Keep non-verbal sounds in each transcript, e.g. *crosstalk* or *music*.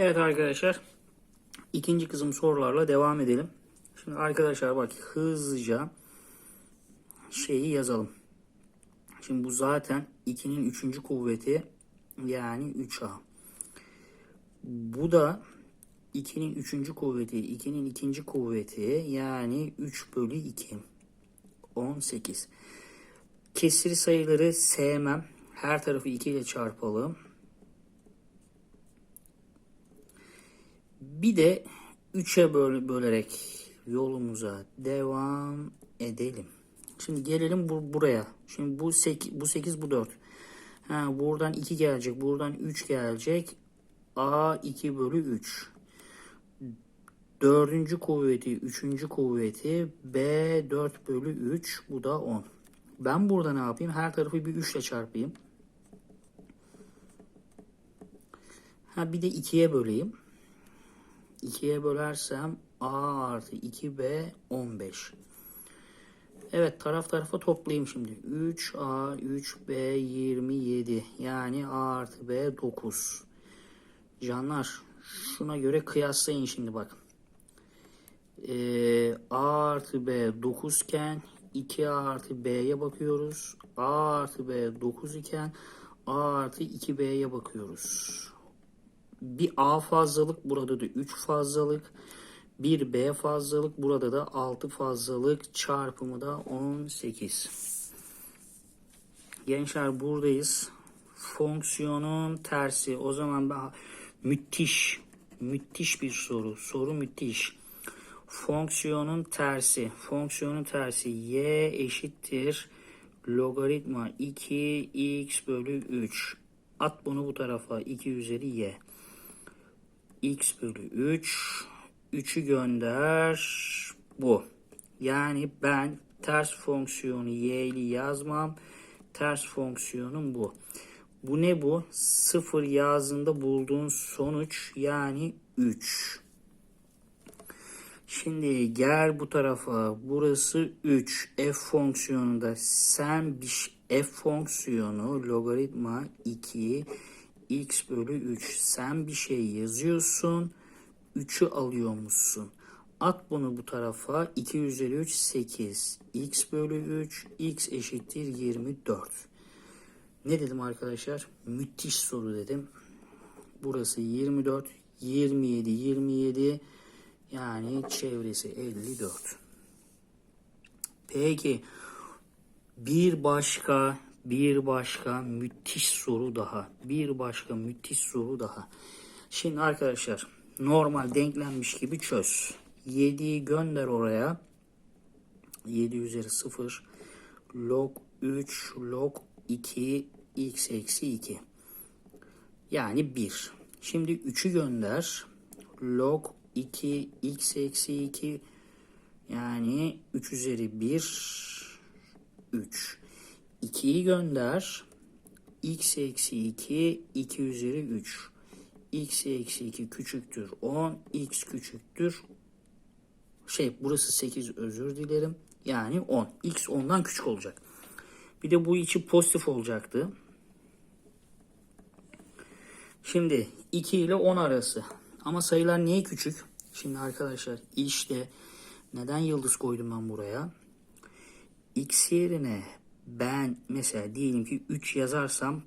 Evet arkadaşlar. ikinci kısım sorularla devam edelim. Şimdi arkadaşlar bak hızlıca şeyi yazalım. Şimdi bu zaten 2'nin 3. kuvveti yani 3A. Bu da 2'nin 3. kuvveti 2'nin 2. kuvveti yani 3 bölü 2. 18. Kesir sayıları sevmem. Her tarafı 2 ile çarpalım. Bir de 3'e böl bölerek yolumuza devam edelim. Şimdi gelelim bu, buraya. Şimdi bu 8, bu 8 bu 4. Ha, buradan 2 gelecek. Buradan 3 gelecek. A 2 bölü 3. Dördüncü kuvveti, üçüncü kuvveti B 4 bölü 3. Bu da 10. Ben burada ne yapayım? Her tarafı bir 3 ile çarpayım. Ha bir de 2'ye böleyim. 2'ye bölersem A artı 2B 15. Evet taraf tarafa toplayayım şimdi. 3A 3B 27 yani A artı B 9. Canlar şuna göre kıyaslayın şimdi bak. Ee, A artı B 9 iken 2A artı B'ye bakıyoruz. A artı B 9 iken A artı 2B'ye bakıyoruz. Bir A fazlalık burada da 3 fazlalık. Bir B fazlalık burada da 6 fazlalık çarpımı da 18. Gençler buradayız. Fonksiyonun tersi. O zaman ben müthiş müthiş bir soru. Soru müthiş. Fonksiyonun tersi. Fonksiyonun tersi y eşittir logaritma 2x bölü 3. At bunu bu tarafa 2 üzeri y. x bölü 3. 3'ü gönder. Bu. Yani ben ters fonksiyonu y'li yazmam. Ters fonksiyonum bu. Bu ne bu? 0 yazdığında bulduğun sonuç yani 3. Şimdi gel bu tarafa. Burası 3. F fonksiyonunda sen bir f fonksiyonu logaritma 2 x bölü 3. Sen bir şey yazıyorsun. 3'ü alıyormuşsun. At bunu bu tarafa. 2 üzeri 3 8. x bölü 3. x eşittir 24. Ne dedim arkadaşlar? Müthiş soru dedim. Burası 24. 27 27 yani çevresi 54. Peki bir başka bir başka müthiş soru daha. Bir başka müthiş soru daha. Şimdi arkadaşlar normal denklenmiş gibi çöz. 7'yi gönder oraya. 7 üzeri 0 log 3 log 2 x eksi 2. Yani 1. Şimdi 3'ü gönder. Log 2 x eksi 2 yani 3 üzeri 1 3. 2'yi gönder. x eksi 2 2 üzeri 3. x eksi 2 küçüktür 10. x küçüktür. Şey burası 8 özür dilerim. Yani 10. x 10'dan küçük olacak. Bir de bu içi pozitif olacaktı. Şimdi 2 ile 10 arası. Ama sayılar niye küçük? Şimdi arkadaşlar işte neden yıldız koydum ben buraya? X yerine ben mesela diyelim ki 3 yazarsam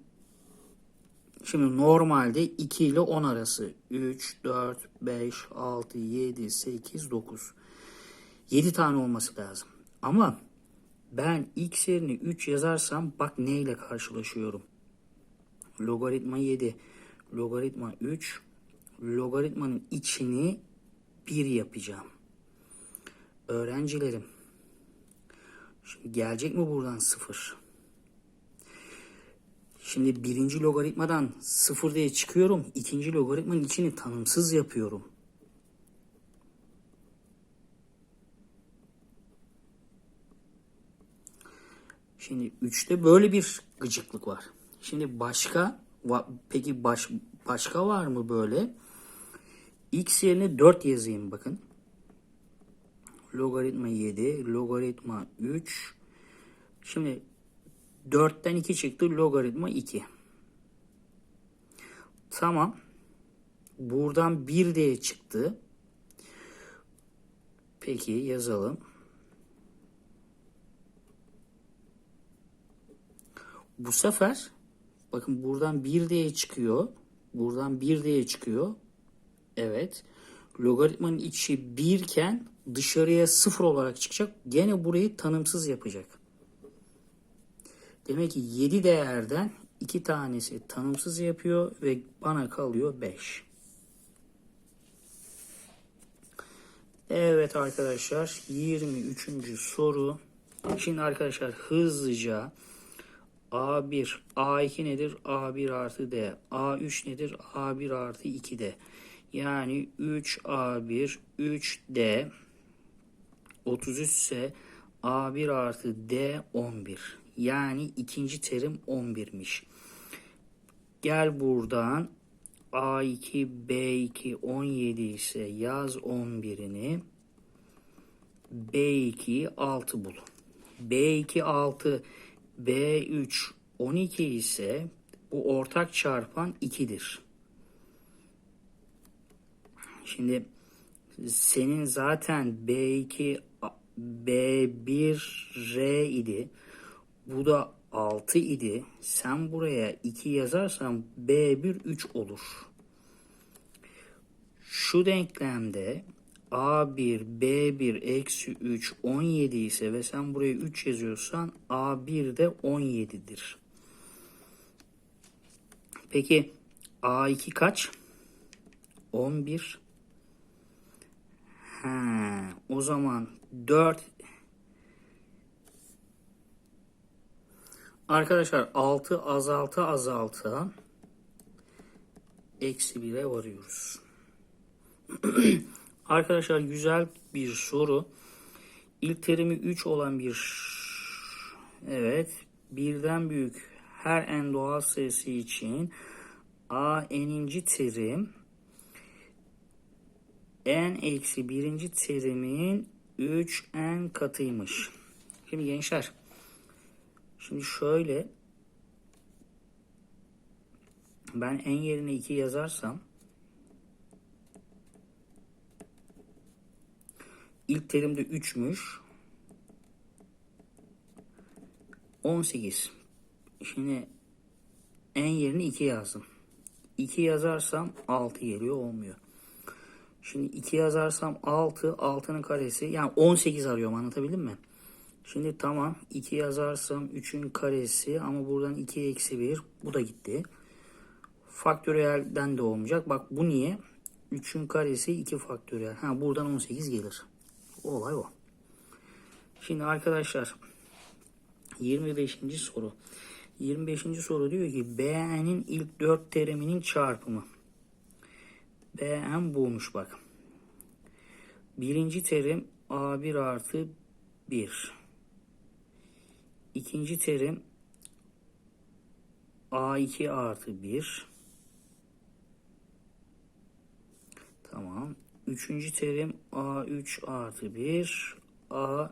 şimdi normalde 2 ile 10 arası 3, 4, 5, 6, 7, 8, 9 7 tane olması lazım. Ama ben x yerine 3 yazarsam bak ne ile karşılaşıyorum. Logaritma 7, logaritma 3, logaritmanın içini 1 yapacağım. Öğrencilerim. Şimdi gelecek mi buradan 0? Şimdi birinci logaritmadan 0 diye çıkıyorum. İkinci logaritmanın içini tanımsız yapıyorum. Şimdi 3'te böyle bir gıcıklık var. Şimdi başka peki baş, başka var mı böyle? X yerine 4 yazayım bakın. Logaritma 7, logaritma 3. Şimdi 4'ten 2 çıktı. Logaritma 2. Tamam. Buradan 1D çıktı. Peki yazalım. Bu sefer bakın buradan 1D'ye çıkıyor. Buradan 1D'ye çıkıyor. Evet. Logaritmanın içi 1 iken dışarıya 0 olarak çıkacak. Gene burayı tanımsız yapacak. Demek ki 7 değerden 2 tanesi tanımsız yapıyor ve bana kalıyor 5. Evet arkadaşlar 23. soru. Şimdi arkadaşlar hızlıca A1, A2 nedir? A1 artı D. A3 nedir? A1 artı 2D. Yani 3A1, 3D 33 ise A1 artı D 11. Yani ikinci terim 11'miş. Gel buradan A2, B2 17 ise yaz 11'ini. B2 6 bul. B2 6, B3 12 ise bu ortak çarpan 2'dir. Şimdi senin zaten B2 B1R idi. Bu da 6 idi. Sen buraya 2 yazarsan B1 3 olur. Şu denklemde A1 B1 eksi 3 17 ise ve sen buraya 3 yazıyorsan A1 de 17'dir. Peki A2 kaç? 11. Ha, o zaman 4 Arkadaşlar 6 azalta azalta eksi 1'e varıyoruz. *clears throat* Arkadaşlar güzel bir soru. İlk terimi 3 olan bir evet birden büyük her en doğal sayısı için a n'inci terim n eksi birinci terimin 3n katıymış. Şimdi gençler şimdi şöyle ben n yerine 2 yazarsam ilk terimde 3'müş 18 şimdi n yerine 2 yazdım. 2 yazarsam 6 geliyor olmuyor Şimdi 2 yazarsam 6, 6'nın karesi yani 18 arıyorum anlatabildim mi? Şimdi tamam 2 yazarsam 3'ün karesi ama buradan 2 eksi 1 bu da gitti. Faktöriyelden de olmayacak. Bak bu niye? 3'ün karesi 2 faktöriyel. Ha buradan 18 gelir. Olay o. Şimdi arkadaşlar 25. soru. 25. soru diyor ki B'nin ilk 4 teriminin çarpımı. Bn bulmuş bak. Birinci terim A1 artı 1. İkinci terim A2 artı 1. Tamam. Üçüncü terim A3 artı 1. A4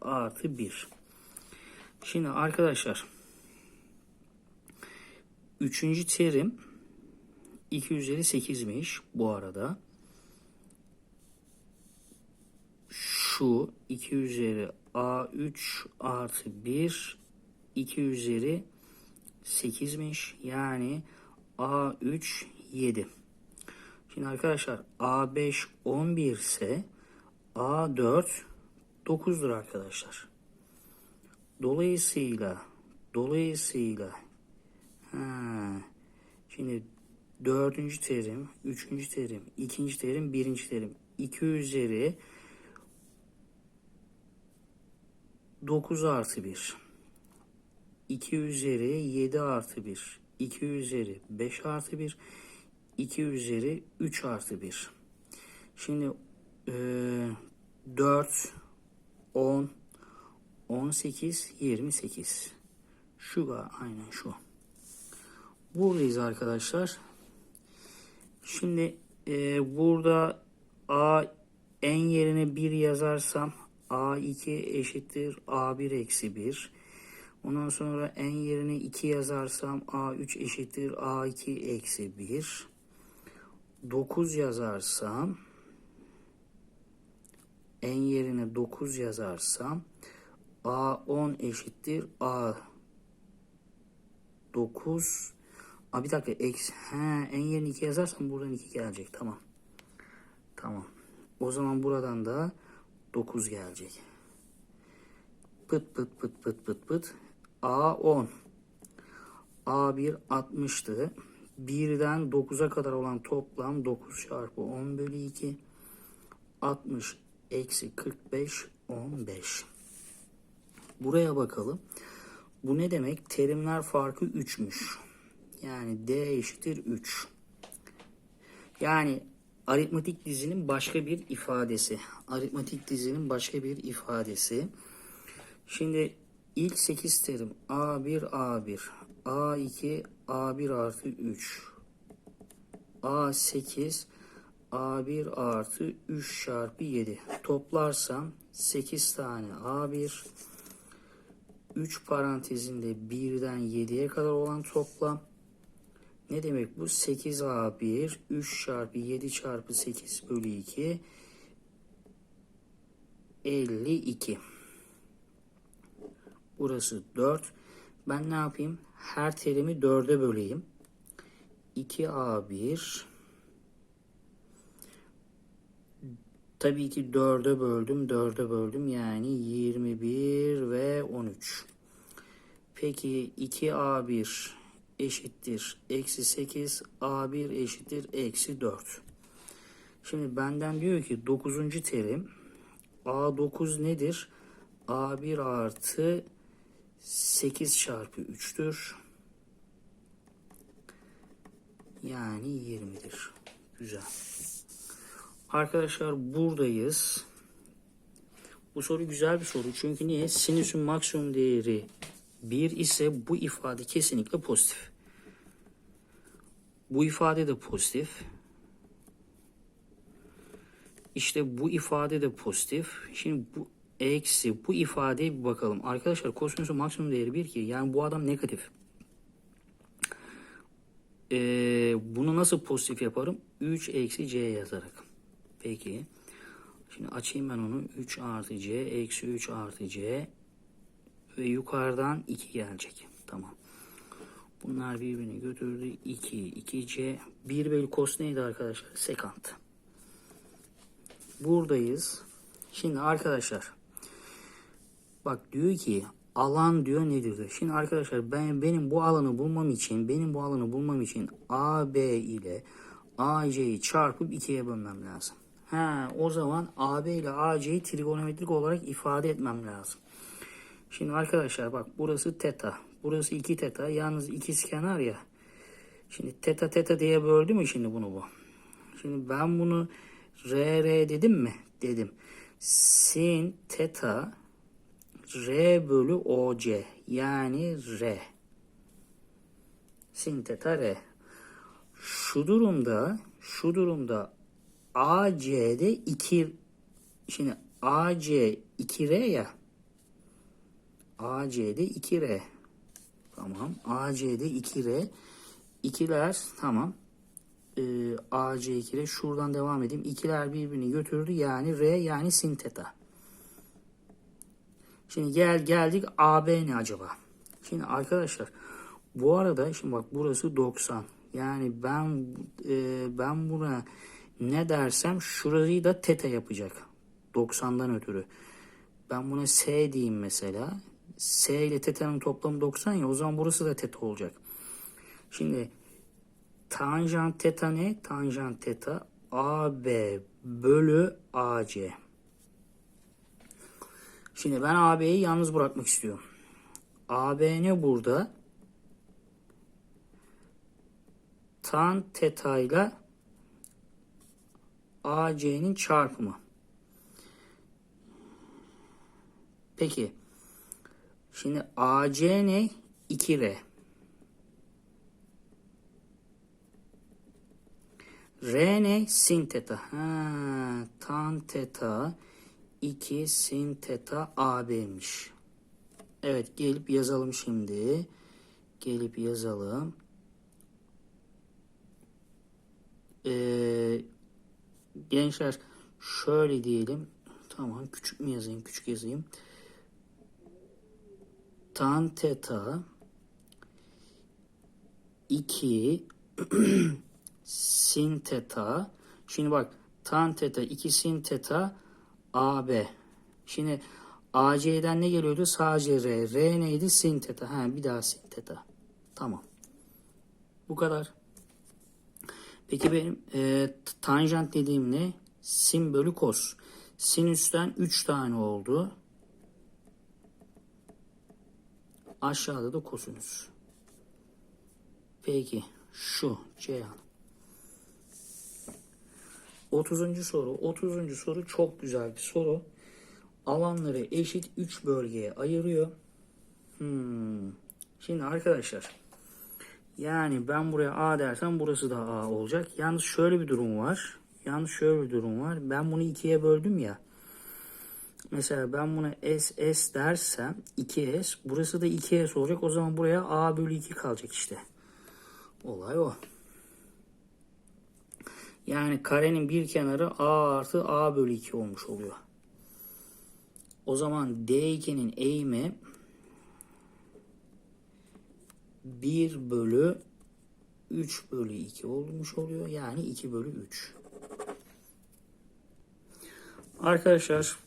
artı 1. Şimdi arkadaşlar. Üçüncü terim 2 üzeri 8'miş bu arada. Şu 2 üzeri A3 artı 1 2 üzeri 8'miş. Yani A3 7. Şimdi arkadaşlar A5 11 ise A4 9'dur arkadaşlar. Dolayısıyla dolayısıyla ha, şimdi dördüncü terim, üçüncü terim, ikinci terim, birinci terim. 2 üzeri 9 artı 1. 2 üzeri 7 artı 1. 2 üzeri 5 artı 1. 2 üzeri 3 artı 1. Şimdi e, 4, 10, 18, 28. Şu aynen şu. Buradayız arkadaşlar. Şimdi e, burada a n yerine 1 yazarsam a2 eşittir a1 eksi 1. Ondan sonra n yerine 2 yazarsam a3 eşittir a2 eksi 1. 9 yazarsam en yerine 9 yazarsam A10 eşittir A 9 Aa, bir dakika eksi he, en yerine 2 yazarsam buradan 2 gelecek tamam. Tamam. O zaman buradan da 9 gelecek. Pıt pıt pıt pıt pıt pıt. A10 A1 60'tı 1'den 9'a kadar olan toplam 9 çarpı 10 bölü 2 60 eksi 45 15 buraya bakalım. Bu ne demek? Terimler farkı 3'müş yani D eşittir 3 yani aritmatik dizinin başka bir ifadesi. Aritmatik dizinin başka bir ifadesi. Şimdi ilk 8 terim A1 A1 A2 A1 artı 3 A8 A1 artı 3 çarpı 7 toplarsam 8 tane A1 3 parantezinde 1'den 7'ye kadar olan toplam ne demek bu 8A1 3 çarpı 7 çarpı 8 bölü 2 52 Burası 4. Ben ne yapayım? Her terimi 4'e böleyim. 2A1 Tabii ki 4'e böldüm. 4'e böldüm. Yani 21 ve 13. Peki 2A1 eşittir. Eksi 8. A1 eşittir. Eksi 4. Şimdi benden diyor ki 9. terim A9 nedir? A1 artı 8 çarpı 3'tür. Yani 20'dir. Güzel. Arkadaşlar buradayız. Bu soru güzel bir soru. Çünkü niye? Sinüsün maksimum değeri 1 ise bu ifade kesinlikle pozitif. Bu ifade de pozitif. İşte bu ifade de pozitif. Şimdi bu eksi bu ifadeye bir bakalım. Arkadaşlar kosinüsün maksimum değeri 1 ki yani bu adam negatif. Ee, bunu nasıl pozitif yaparım? 3 eksi c yazarak. Peki. Şimdi açayım ben onu. 3 artı c eksi 3 artı c ve yukarıdan 2 gelecek. Tamam. Bunlar birbirini götürdü. 2, 2c. 1 bölü kos neydi arkadaşlar? Sekant. Buradayız. Şimdi arkadaşlar Bak diyor ki alan diyor nedir diyor. Şimdi arkadaşlar ben benim bu alanı bulmam için benim bu alanı bulmam için AB ile AC'yi çarpıp ikiye bölmem lazım. Ha, o zaman AB ile AC'yi trigonometrik olarak ifade etmem lazım. Şimdi arkadaşlar bak burası teta. Burası 2 teta. Yalnız ikiz kenar ya. Şimdi teta teta diye böldü mü şimdi bunu bu? Şimdi ben bunu R R dedim mi? Dedim. Sin teta R bölü OC yani R. Sin teta R. Şu durumda şu durumda AC'de 2 şimdi AC 2R ya AC'de 2R tamam AC'de 2R 2'ler tamam ee, AC 2R şuradan devam edeyim 2'ler birbirini götürdü yani R yani sin teta Şimdi gel geldik AB ne acaba? Şimdi arkadaşlar bu arada şimdi bak burası 90. Yani ben e, ben buna ne dersem şurayı da teta yapacak. 90'dan ötürü. Ben buna S diyeyim mesela. S ile teta'nın toplamı 90 ya o zaman burası da teta olacak. Şimdi tanjant teta ne? Tanjant teta AB bölü AC. Şimdi ben AB'yi yalnız bırakmak istiyorum. AB ne burada? Tan teta ile AC'nin çarpımı. Peki. Şimdi AC ne? 2R. R ne? Sin teta. Ha, tan teta 2 sin teta AB'miş. Evet gelip yazalım şimdi. Gelip yazalım. Ee, gençler şöyle diyelim. Tamam küçük mü yazayım? Küçük yazayım. Tan teta 2 *clears throat* sin teta. Şimdi bak tan teta 2 sin teta AB. Şimdi AC'den ne geliyordu? Sadece R. R neydi? Sin teta. Ha, bir daha sin teta. Tamam. Bu kadar. Peki benim e, tanjant dediğim ne? Sin bölü kos. Sinüsten 3 tane oldu. Aşağıda da kosinüs. Peki şu Ceyhan. 30. soru. 30. soru çok güzel bir soru. Alanları eşit 3 bölgeye ayırıyor. Hmm. Şimdi arkadaşlar yani ben buraya A dersem burası da A olacak. Yalnız şöyle bir durum var. Yalnız şöyle bir durum var. Ben bunu ikiye böldüm ya. Mesela ben buna S, S dersem 2S. Burası da 2S olacak. O zaman buraya A bölü 2 kalacak işte. Olay o. Yani karenin bir kenarı A artı A bölü 2 olmuş oluyor. O zaman D2'nin eğimi 1 bölü 3 bölü 2 olmuş oluyor. Yani 2 bölü 3. Arkadaşlar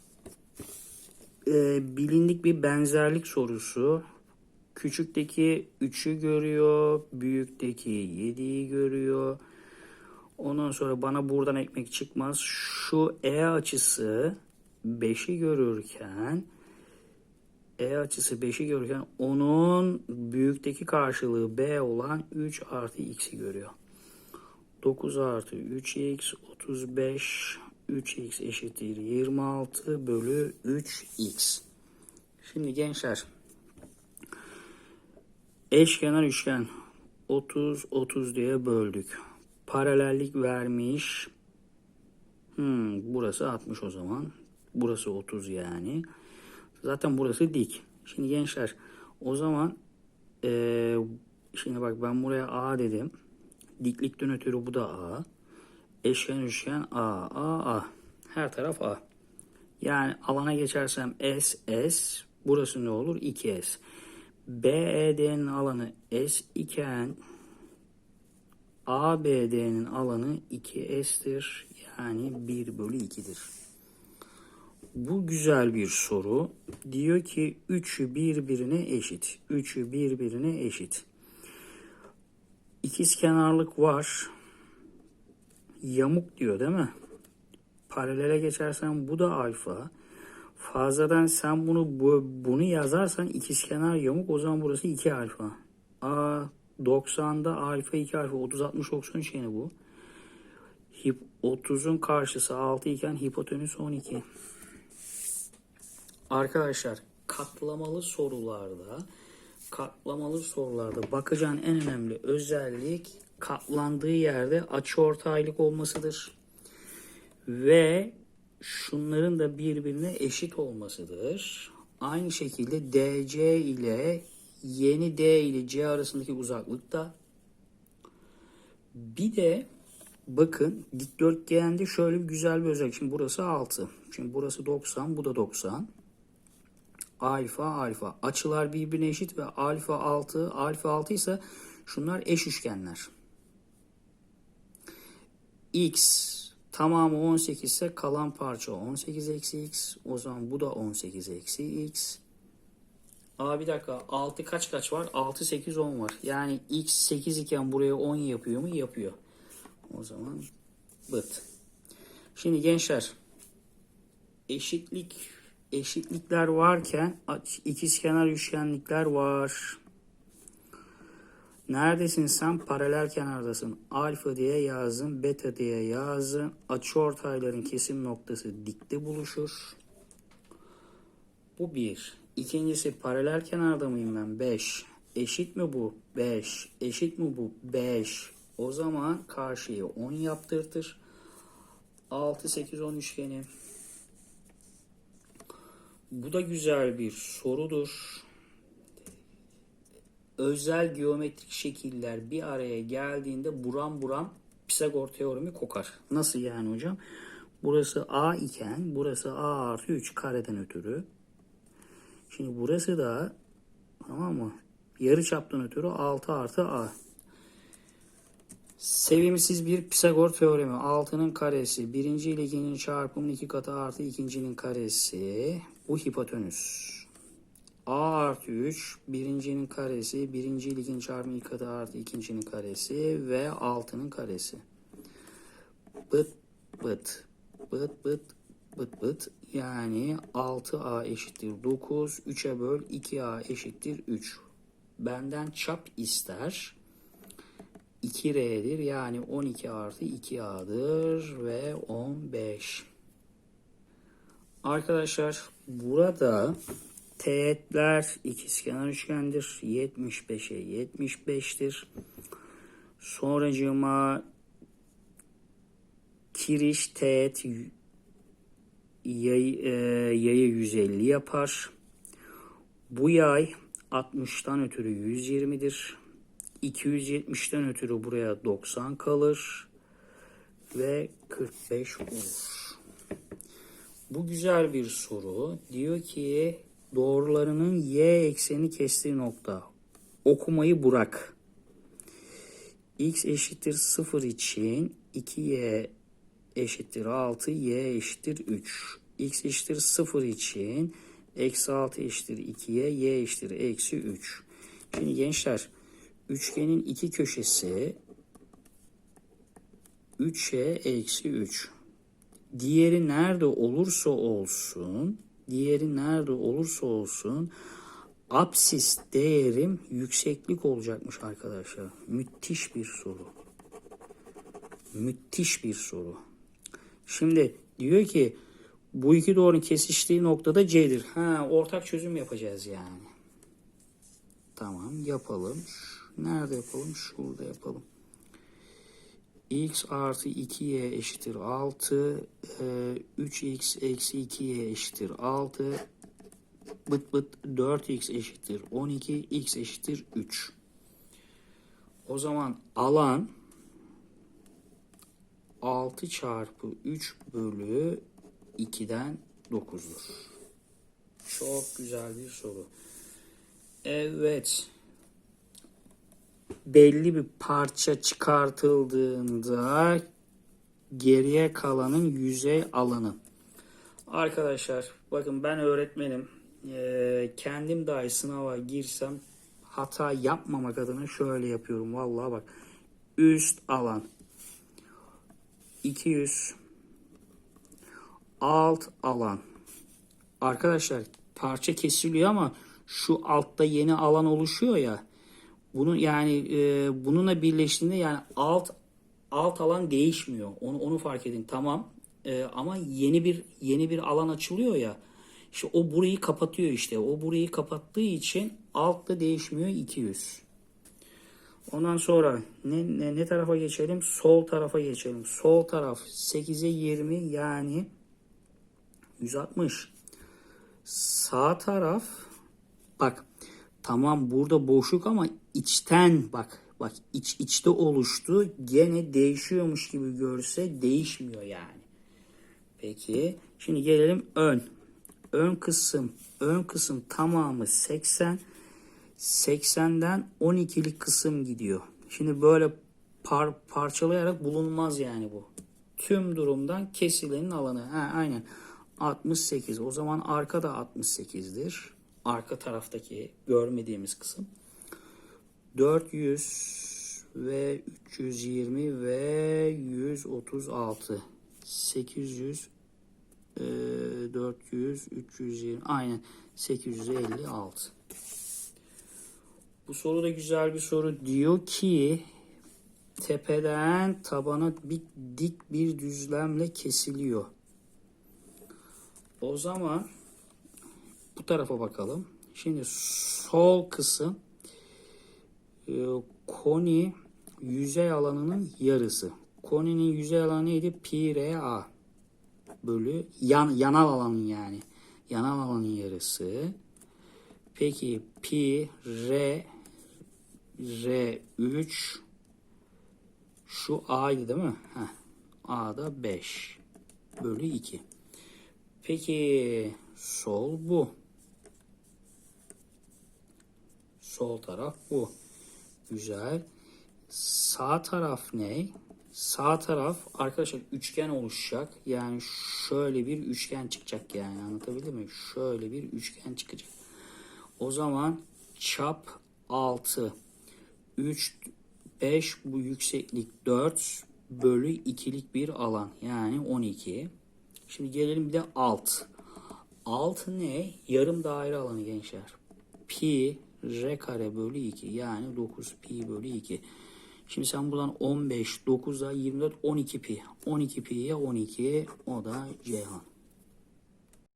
e, bilindik bir benzerlik sorusu. Küçükteki 3'ü görüyor. Büyükteki 7'yi görüyor. Ondan sonra bana buradan ekmek çıkmaz. Şu E açısı 5'i görürken E açısı 5'i görürken onun büyükteki karşılığı B olan 3 artı x'i görüyor. 9 artı 3x 35 3x eşittir 26 bölü 3x. Şimdi gençler eşkenar üçgen 30 30 diye böldük. Paralellik vermiş. Hmm, burası 60 o zaman. Burası 30 yani. Zaten burası dik. Şimdi gençler o zaman eee, şimdi bak ben buraya A dedim. Diklikten ötürü bu da A. Eşkenar üçgen A, A, A. Her taraf A. Yani alana geçersem S, S. Burası ne olur? 2S. BED'nin alanı S iken ABD'nin alanı 2S'tir. Yani 1 bölü 2'dir. Bu güzel bir soru. Diyor ki 3'ü birbirine eşit. 3'ü birbirine eşit. İkiz kenarlık var. Yamuk diyor değil mi? Paralele geçersen bu da alfa. Fazladan sen bunu bu, bunu yazarsan ikizkenar yamuk o zaman burası 2 alfa. A 90'da alfa 2 alfa 30 60 90 şeyini bu. Hip 30'un karşısı 6 iken hipotenüs 12. Arkadaşlar katlamalı sorularda katlamalı sorularda bakacağın en önemli özellik katlandığı yerde açıortaylık olmasıdır. Ve şunların da birbirine eşit olmasıdır. Aynı şekilde DC ile yeni D ile C arasındaki uzaklık da bir de bakın dikdörtgende şöyle bir güzel bir özellik. Şimdi burası 6. Şimdi burası 90, bu da 90. Alfa alfa. Açılar birbirine eşit ve alfa 6, alfa 6 ise şunlar eş üçgenler. X tamamı 18 ise kalan parça 18 eksi x. O zaman bu da 18 eksi x. Aa bir dakika 6 kaç kaç var? 6 8 10 var. Yani x 8 iken buraya 10 yapıyor mu? Yapıyor. O zaman bıt. Şimdi gençler eşitlik eşitlikler varken ikizkenar üçgenlikler var. Neredesin sen? Paralel kenardasın. Alfa diye yazdım, beta diye yazdım. Açıortayların kesim noktası dikte buluşur. Bu bir. İkincisi paralel kenarda mıyım ben? 5. Eşit mi bu? 5. Eşit mi bu? 5. O zaman karşıya 10 yaptırtır. 6, 8, 10 üçgeni. Bu da güzel bir sorudur. Özel geometrik şekiller bir araya geldiğinde buram buram Pisagor teoremi kokar. Nasıl yani hocam? Burası A iken burası A artı 3 kareden ötürü. Şimdi burası da tamam mı? Yarı çaptan ötürü 6 artı A. Sevimsiz bir Pisagor teoremi. 6'nın karesi. Birinci ile ikincinin çarpımının iki katı artı ikincinin karesi. Bu hipotenüs. A artı 3. Birincinin karesi. Birinci ile ikinci çarpımının iki katı artı ikincinin karesi. Ve 6'nın karesi. Bıt bıt. Bıt bıt bıt bıt. Yani 6A eşittir 9. 3'e böl 2A eşittir 3. Benden çap ister. 2R'dir. Yani 12 artı 2A'dır ve 15. Arkadaşlar burada teğetler ikizkenar üçgendir. 75'e 75'tir. Sonracığıma kiriş teğet yay, e, yayı 150 yapar. Bu yay 60'tan ötürü 120'dir. 270'ten ötürü buraya 90 kalır ve 45 olur. Bu güzel bir soru. Diyor ki doğrularının y ekseni kestiği nokta. Okumayı bırak. x eşittir 0 için 2y eşittir 6, y eşittir 3. x eşittir 0 için eksi 6 eşittir 2'ye, y eşittir eksi 3. Şimdi gençler üçgenin iki köşesi 3'e eksi 3. Diğeri nerede olursa olsun, diğeri nerede olursa olsun apsis değerim yükseklik olacakmış arkadaşlar. Müthiş bir soru. Müthiş bir soru. Şimdi diyor ki bu iki doğrunun kesiştiği noktada C'dir. Ha ortak çözüm yapacağız yani. Tamam yapalım. Nerede yapalım? Şurada yapalım. X artı 2y eşittir 6. Ee, 3x eksi 2y eşittir 6. Bıt bıt 4x eşittir 12. x eşittir 3. O zaman alan 6 çarpı 3 bölü 2'den 9'dur. Çok güzel bir soru. Evet. Belli bir parça çıkartıldığında geriye kalanın yüzey alanı. Arkadaşlar bakın ben öğretmenim. Ee, kendim dahi sınava girsem hata yapmamak adına şöyle yapıyorum. Vallahi bak. Üst alan 200 alt alan. Arkadaşlar parça kesiliyor ama şu altta yeni alan oluşuyor ya. Bunu yani e, bununla birleştiğinde yani alt alt alan değişmiyor. Onu onu fark edin. Tamam. E, ama yeni bir yeni bir alan açılıyor ya. İşte o burayı kapatıyor işte. O burayı kapattığı için altta değişmiyor 200. Ondan sonra ne, ne, ne tarafa geçelim? Sol tarafa geçelim. Sol taraf 8'e 20 yani 160. Sağ taraf bak tamam burada boşluk ama içten bak bak iç içte oluştu. Gene değişiyormuş gibi görse değişmiyor yani. Peki şimdi gelelim ön. Ön kısım ön kısım tamamı 80. 80'den 12'lik kısım gidiyor. Şimdi böyle par parçalayarak bulunmaz yani bu. Tüm durumdan kesilenin alanı. Ha, aynen. 68. O zaman arka da 68'dir. Arka taraftaki görmediğimiz kısım. 400 ve 320 ve 136. 800 e, 400 320 aynen 856. Bu soru da güzel bir soru. Diyor ki tepeden tabana bir dik bir düzlemle kesiliyor. O zaman bu tarafa bakalım. Şimdi sol kısım e, koni yüzey alanının yarısı. Koninin yüzey alanı neydi? Pi r a bölü yan, yanal alanın yani. Yanal alanın yarısı. Peki pi r R3 Şu A'ydı değil mi? Heh. A'da 5 bölü 2. Peki sol bu. Sol taraf bu. Güzel. Sağ taraf ne? Sağ taraf arkadaşlar üçgen oluşacak. Yani şöyle bir üçgen çıkacak yani anlatabildim mi? Şöyle bir üçgen çıkacak. O zaman çap 6 3 5 bu yükseklik 4 bölü 2'lik bir alan yani 12. Şimdi gelelim bir de alt. Alt ne? Yarım daire alanı gençler. Pi r kare bölü 2 yani 9 pi bölü 2. Şimdi sen buradan 15, 9'a 24, 12 pi. 12 pi'ye 12 o da Ceyhan.